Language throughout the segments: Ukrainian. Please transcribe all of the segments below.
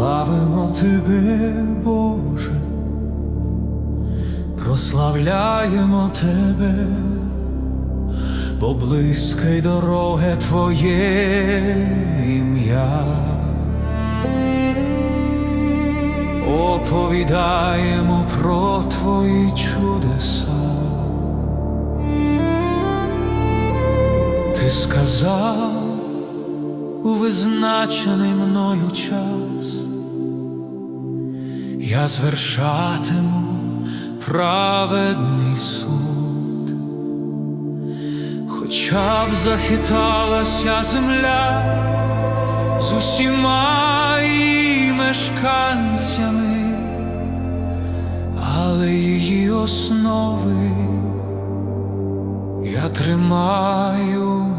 Славимо Тебе, Боже, прославляємо Тебе, бо близьке й дороге Твоє ім'я. Оповідаємо про Твої чудеса. Ти сказав у визначений мною час, я звершатиму праведний суд, хоча б захиталася земля з усіма її мешканцями, але її основи я тримаю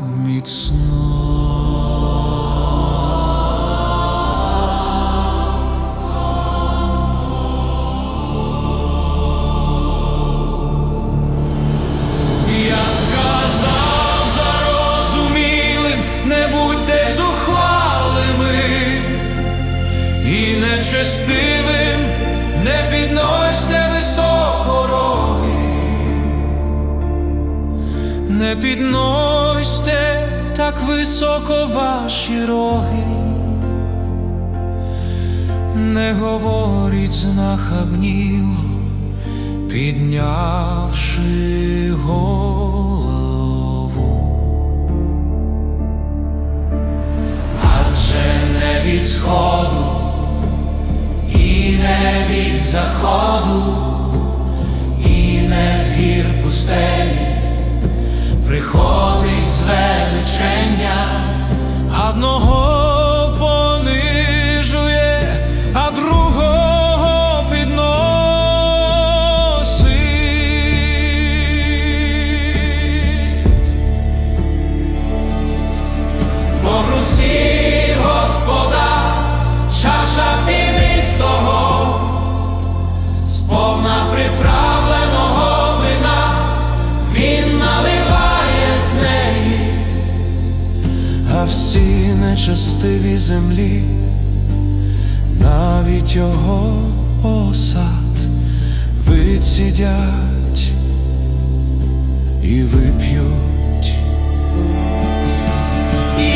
і нечестивим, не підносьте високо роги, не підносьте так високо ваші роги, не говоріть знахабніло піднявши голову. Адже не від сходу не від заходу, і не з гір пустелі. Приходить звеличення, одного всі нечестиві землі, навіть його осад вицідять і вип'ють.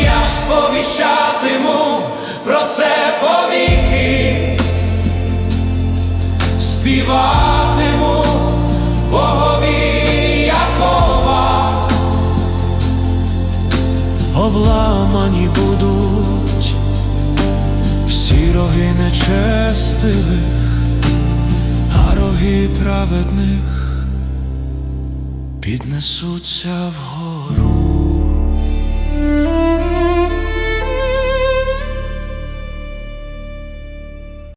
Я сповіщатиму про це обламані будуть всі роги нечестивих, а роги праведних піднесуться вгору.